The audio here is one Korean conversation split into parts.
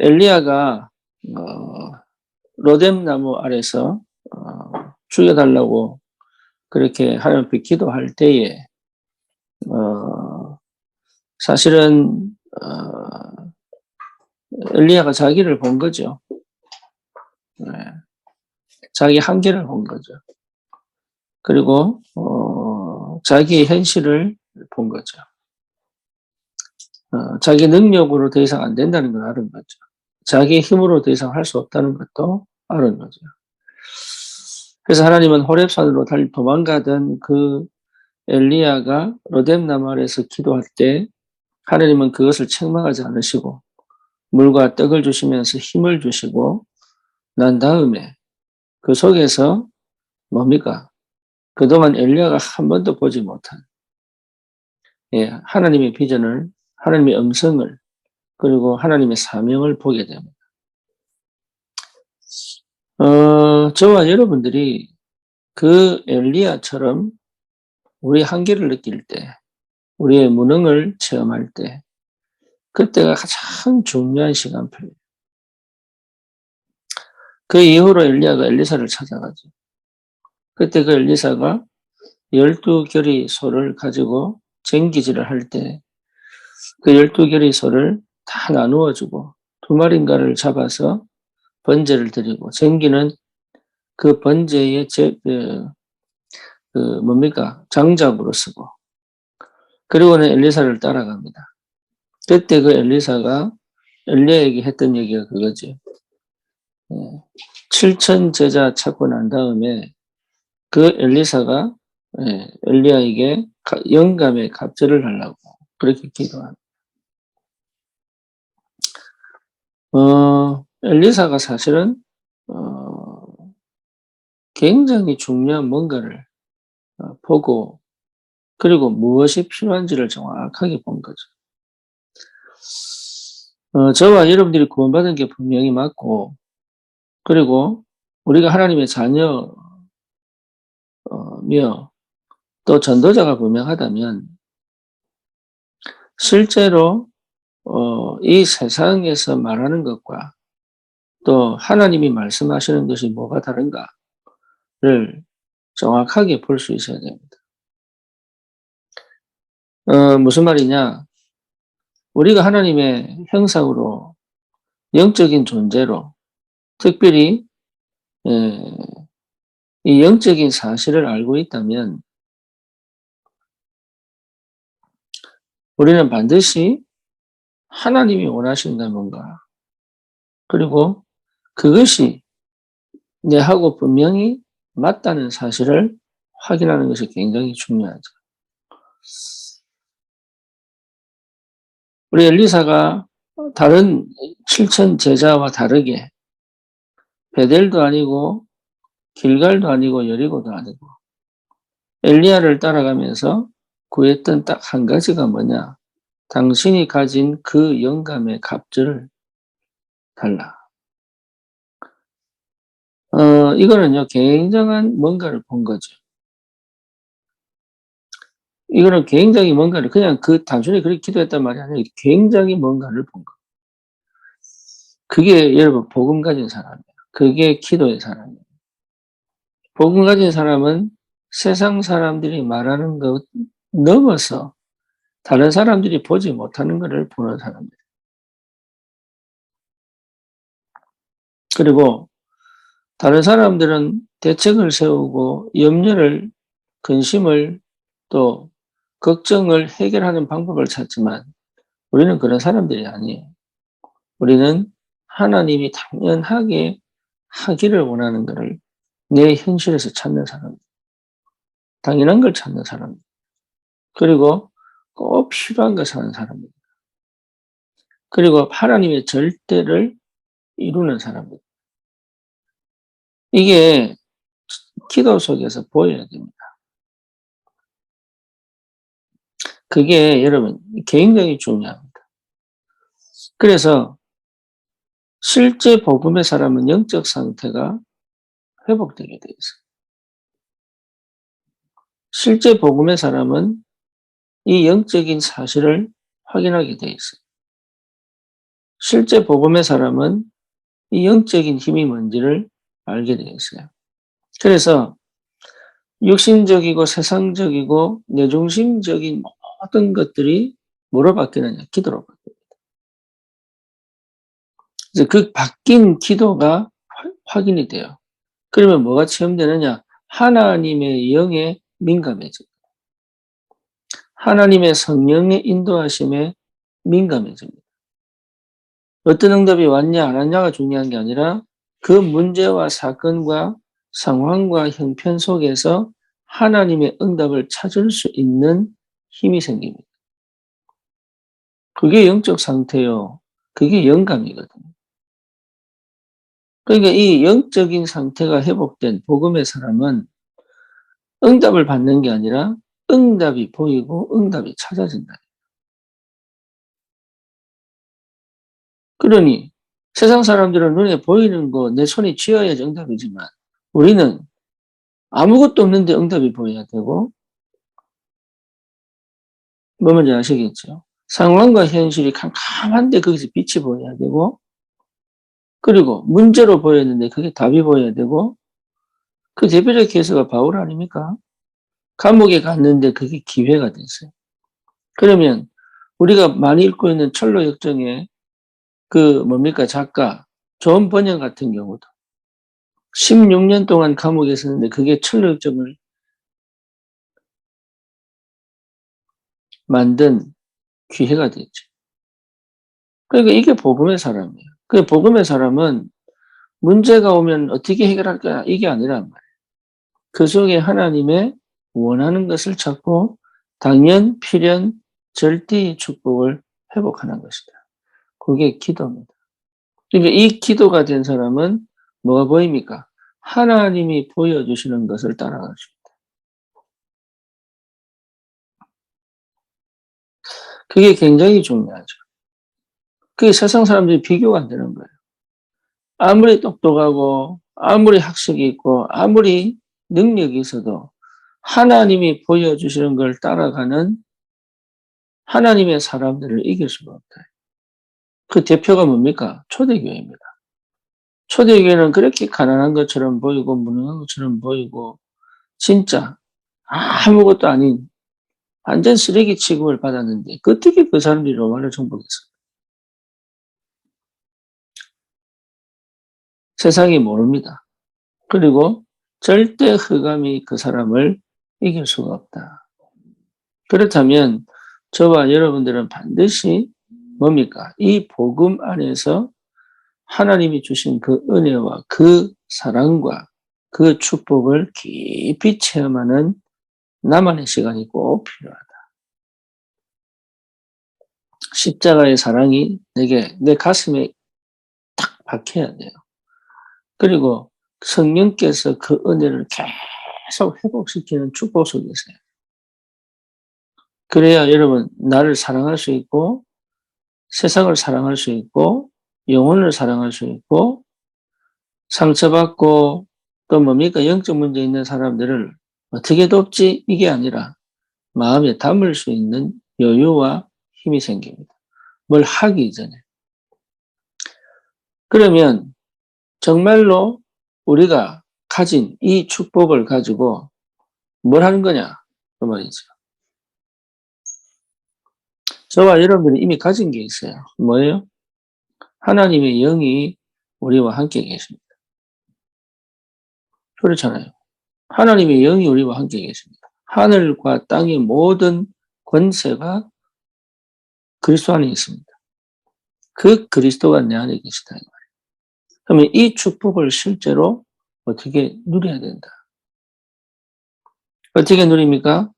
엘리야가 어, 로뎀 나무 아래서 어, 죽여달라고 그렇게 하나님 앞에 기도할 때에 어, 사실은 어, 엘리야가 자기를 본 거죠. 네. 자기 한계를 본 거죠. 그리고 어, 자기의 현실을 본 거죠. 어, 자기 능력으로 더 이상 안 된다는 걸 알은 거죠. 자기 힘으로 더 이상 할 수 없다는 것도 알은 거죠. 그래서 하나님은 호랩산으로 달리 도망가던 그 엘리야가 로뎀 나말에서 기도할 때 하나님은 그것을 책망하지 않으시고 물과 떡을 주시면서 힘을 주시고 난 다음에 그 속에서 뭡니까? 그동안 엘리야가 한 번도 보지 못한 예, 하나님의 비전을 하나님의 음성을 그리고 하나님의 사명을 보게 됩니다. 어, 저와 여러분들이 그 엘리야처럼 우리 한계를 느낄 때, 우리의 무능을 체험할 때, 그때가 가장 중요한 시간표예요. 그 이후로 엘리야가 엘리사를 찾아가죠. 그때 그 엘리사가 열두 결의 소를 가지고 쟁기질을 할 때, 그 열두 결의 소를 다 나누어 주고 두 마리인가를 잡아서 번제를 드리고 쟁기는 그 번제의 제, 그, 그 뭡니까 장작으로 쓰고 그리고는 엘리사를 따라갑니다. 그때 그 엘리사가 엘리야에게 했던 얘기가 그거죠. 7천 예. 제자 찾고 난 다음에 그 엘리사가 예, 엘리야에게 영감의 갑절을 하려고 그렇게 기도합니다. 어, 엘리사가 사실은 어, 굉장히 중요한 뭔가를 어, 보고 그리고 무엇이 필요한지를 정확하게 본 거죠. 어, 저와 여러분들이 구원받은 게 분명히 맞고 그리고 우리가 하나님의 자녀며 또 전도자가 분명하다면 실제로 어, 이 세상에서 말하는 것과 또 하나님이 말씀하시는 것이 뭐가 다른가를 정확하게 볼 수 있어야 됩니다. 어, 무슨 말이냐? 우리가 하나님의 형상으로 영적인 존재로 특별히 에, 이 영적인 사실을 알고 있다면 우리는 반드시 하나님이 원하신다 뭔가 그리고 그것이 내하고 분명히 맞다는 사실을 확인하는 것이 굉장히 중요하죠. 우리 엘리사가 다른 7천 제자와 다르게 베델도 아니고 길갈도 아니고 여리고도 아니고 엘리야를 따라가면서 구했던 딱 한 가지가 뭐냐? 당신이 가진 그 영감의 값을 달라. 어, 이거는요, 굉장한 뭔가를 본 거죠. 이거는 굉장히 뭔가를, 그냥 그 단순히 그렇게 기도했단 말이 아니라 굉장히 뭔가를 본 거. 그게 여러분, 복음 가진 사람이에요. 그게 기도의 사람이에요. 복음 가진 사람은 세상 사람들이 말하는 것 넘어서 다른 사람들이 보지 못하는 것을 보는 사람들. 그리고 다른 사람들은 대책을 세우고 염려를, 근심을 또 걱정을 해결하는 방법을 찾지만 우리는 그런 사람들이 아니에요. 우리는 하나님이 당연하게 하기를 원하는 것을 내 현실에서 찾는 사람. 당연한 걸 찾는 사람. 그리고 꼭 필요한 것을 하는 사람입니다. 그리고 하나님의 절대를 이루는 사람입니다. 이게 기도 속에서 보여야 됩니다. 그게 여러분 굉장히 중요합니다. 그래서 실제 복음의 사람은 영적 상태가 회복되게 되어 있어요. 실제 복음의 사람은 이 영적인 사실을 확인하게 되어 있어요. 실제 복음의 사람은 이 영적인 힘이 뭔지를 알게 되었어요. 그래서 육신적이고 세상적이고 내중심적인 모든 것들이 뭐로 바뀌느냐? 기도로 바뀝니다. 이제 그 바뀐 기도가 확인이 돼요. 그러면 뭐가 체험되느냐? 하나님의 영에 민감해집니다. 하나님의 성령의 인도하심에 민감해집니다. 어떤 응답이 왔냐 안 왔냐가 중요한 게 아니라 그 문제와 사건과 상황과 형편 속에서 하나님의 응답을 찾을 수 있는 힘이 생깁니다. 그게 영적 상태요. 그게 영감이거든요. 그러니까 이 영적인 상태가 회복된 복음의 사람은 응답을 받는 게 아니라 응답이 보이고 응답이 찾아진다. 그러니 세상 사람들은 눈에 보이는 거 내 손에 쥐어야 응답이지만 우리는 아무것도 없는데 응답이 보여야 되고 뭐 뭔지 아시겠죠? 상황과 현실이 캄캄한데 거기서 빛이 보여야 되고 그리고 문제로 보였는데 그게 답이 보여야 되고 그 대표적 케이스가 바울 아닙니까? 감옥에 갔는데 그게 기회가 됐어요. 그러면 우리가 많이 읽고 있는 철로 역정의 그 뭡니까 작가 존 번영 같은 경우도 16년 동안 감옥에 있었는데 그게 철로 역정을 만든 기회가 됐죠. 그러니까 이게 복음의 사람이에요. 그 복음의 사람은 문제가 오면 어떻게 해결할까 이게 아니란 말이에요. 그 속에 하나님의 원하는 것을 찾고 당연, 필연, 절대의 축복을 회복하는 것이다. 그게 기도입니다. 그러니까 이 기도가 된 사람은 뭐가 보입니까? 하나님이 보여주시는 것을 따라가십니다. 그게 굉장히 중요하죠. 그게 세상 사람들이 비교가 안 되는 거예요. 아무리 똑똑하고, 아무리 학식이 있고, 아무리 능력이 있어도 하나님이 보여주시는 걸 따라가는 하나님의 사람들을 이길 수가 없다. 그 대표가 뭡니까? 초대교회입니다. 초대교회는 그렇게 가난한 것처럼 보이고, 무능한 것처럼 보이고, 진짜 아무것도 아닌 완전 쓰레기 취급을 받았는데, 어떻게 그 사람들이 로마를 정복했어요? 세상이 모릅니다. 그리고 절대 흑암이 그 사람을 이길 수가 없다. 그렇다면 저와 여러분들은 반드시 뭡니까? 이 복음 안에서 하나님이 주신 그 은혜와 그 사랑과 그 축복을 깊이 체험하는 나만의 시간이 꼭 필요하다. 십자가의 사랑이 내게, 내 가슴에 딱 박혀야 돼요. 그리고 성령께서 그 은혜를 계속 회복시키는 축복 속에 있어요. 그래야 여러분, 나를 사랑할 수 있고, 세상을 사랑할 수 있고, 영혼을 사랑할 수 있고, 상처받고, 또 뭡니까? 영적 문제 있는 사람들을 어떻게 돕지? 이게 아니라 마음에 담을 수 있는 여유와 힘이 생깁니다. 뭘 하기 전에. 그러면 정말로 우리가 가진 이 축복을 가지고 뭘 하는 거냐? 그 말이죠. 저와 여러분들이 이미 가진 게 있어요. 뭐예요? 하나님의 영이 우리와 함께 계십니다. 그렇잖아요. 하나님의 영이 우리와 함께 계십니다. 하늘과 땅의 모든 권세가 그리스도 안에 있습니다. 그 그리스도가 내 안에 계시다. 그러면 이 축복을 실제로 어떻게 누려야 된다. 어떻게 누립니까?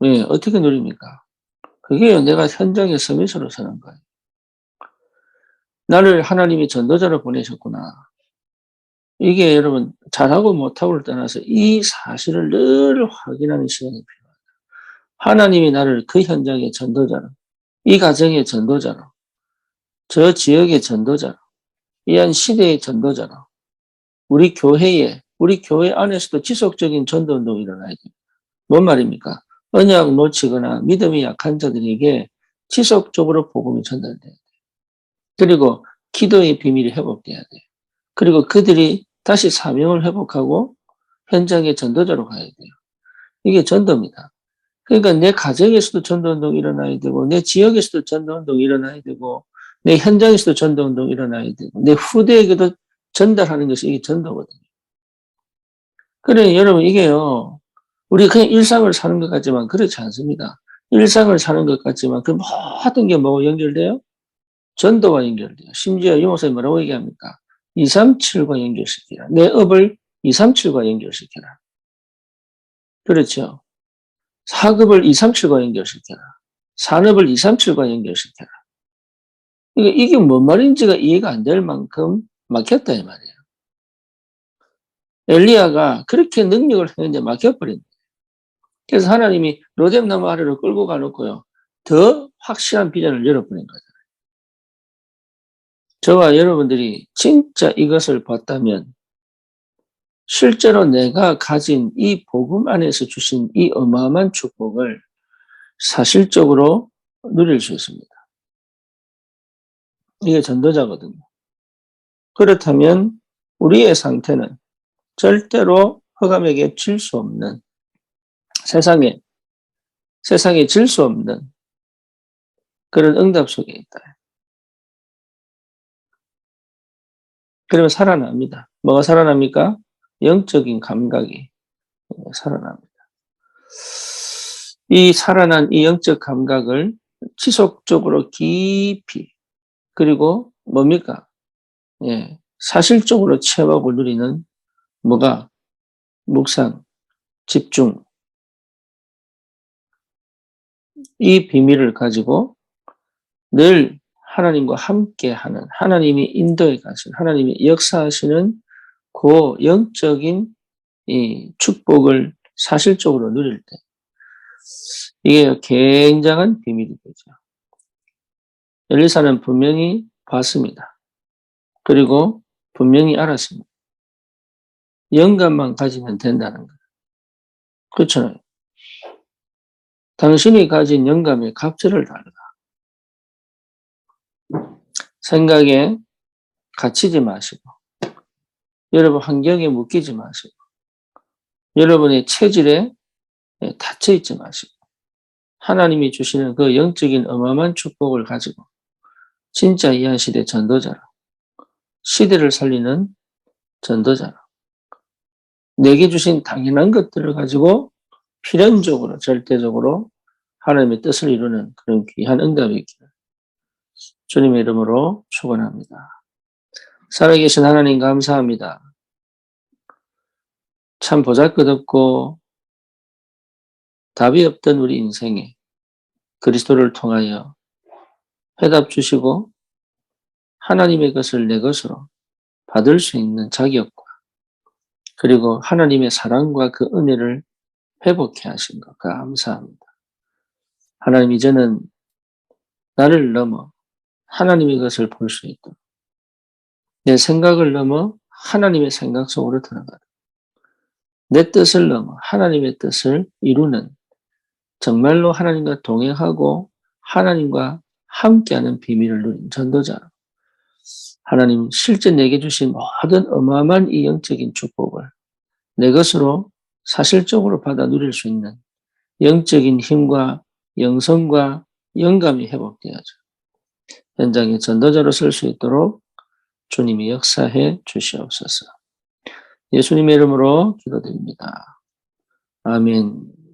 네, 어떻게 누립니까? 그게 내가 현장의 서밋으로 서는 거예요. 나를 하나님이 전도자로 보내셨구나. 이게 여러분 잘하고 못하고를 떠나서 이 사실을 늘 확인하는 시간이 필요하다. 하나님이 나를 그 현장의 전도자로, 이 가정의 전도자로, 저 지역의 전도자로, 이 한 시대의 전도자로, 우리 교회에, 우리 교회 안에서도 지속적인 전도 운동이 일어나야 됩니다. 뭔 말입니까? 언약 놓치거나 믿음이 약한 자들에게 지속적으로 복음이 전달돼야 돼요. 그리고 기도의 비밀이 회복돼야 돼요. 그리고 그들이 다시 사명을 회복하고 현장에 전도자로 가야 돼요. 이게 전도입니다. 그러니까 내 가정에서도 전도운동이 일어나야 되고, 내 지역에서도 전도운동이 일어나야 되고, 내 현장에서도 전도운동이 일어나야 되고, 내 후대에게도 전달하는 것이 이게 전도거든요. 그래, 여러분, 이게요, 우리 그냥 일상을 사는 것 같지만 그렇지 않습니다. 일상을 사는 것 같지만 그 모든 게 뭐와 연결돼요? 전도와 연결돼요. 심지어 유목사님 뭐라고 얘기합니까? 237과 연결시키라. 내 업을 237과 연결시켜라. 그렇죠. 사급을 237과 연결시켜라. 산업을 237과 연결시켜라. 이게 뭔 말인지가 이해가 안 될 만큼 막혔다, 이 말이에요. 엘리야가 그렇게 능력을 했는데 막혀버린. 그래서 하나님이 로뎀나무 아래로 끌고 가놓고요. 더 확실한 비전을 열어버린 거죠. 저와 여러분들이 진짜 이것을 봤다면 실제로 내가 가진 이 복음 안에서 주신 이 어마어마한 축복을 사실적으로 누릴 수 있습니다. 이게 전도자거든요. 그렇다면 우리의 상태는 절대로 허감에게 질 수 없는 세상에 세상에 질 수 없는 그런 응답 속에 있다. 그러면 살아납니다. 뭐가 살아납니까? 영적인 감각이 살아납니다. 이 살아난 이 영적 감각을 지속적으로 깊이 그리고 뭡니까? 예, 사실적으로 체험하고 누리는 뭐가 묵상, 집중 이 비밀을 가지고 늘 하나님과 함께하는 하나님이 인도에 가신 하나님이 역사하시는 그 영적인 이 축복을 사실적으로 누릴 때 이게 굉장한 비밀이 되죠. 엘리사는 분명히 봤습니다. 그리고 분명히 알았습니다. 영감만 가지면 된다는 거예요. 그렇잖아요. 당신이 가진 영감의 갑질을 다르다. 생각에 갇히지 마시고, 여러분 환경에 묶이지 마시고, 여러분의 체질에 닫혀 있지 마시고, 하나님이 주시는 그 영적인 어마어마한 축복을 가지고, 진짜 이한 시대 전도자로, 시대를 살리는 전도자로, 내게 주신 당연한 것들을 가지고 필연적으로, 절대적으로 하나님의 뜻을 이루는 그런 귀한 응답이 있기를 주님의 이름으로 축원합니다. 살아계신 하나님 감사합니다. 참 보잘것없고 답이 없던 우리 인생에 그리스도를 통하여 해답 주시고 하나님의 것을 내 것으로 받을 수 있는 자격과 그리고 하나님의 사랑과 그 은혜를 회복해 하신 것 감사합니다. 하나님 이제는 나를 넘어 하나님의 것을 볼 수 있도록 내 생각을 넘어 하나님의 생각 속으로 들어가도록 내 뜻을 넘어 하나님의 뜻을 이루는 정말로 하나님과 동행하고 하나님과 함께하는 비밀을 누린 전도자로 하나님 실제 내게 주신 모든 어마어마한 이 영적인 축복을 내 것으로 사실적으로 받아 누릴 수 있는 영적인 힘과 영성과 영감이 회복되어져 현장의 전도자로 쓸수 있도록 주님이 역사해 주시옵소서. 예수님의 이름으로 기도드립니다. 아멘.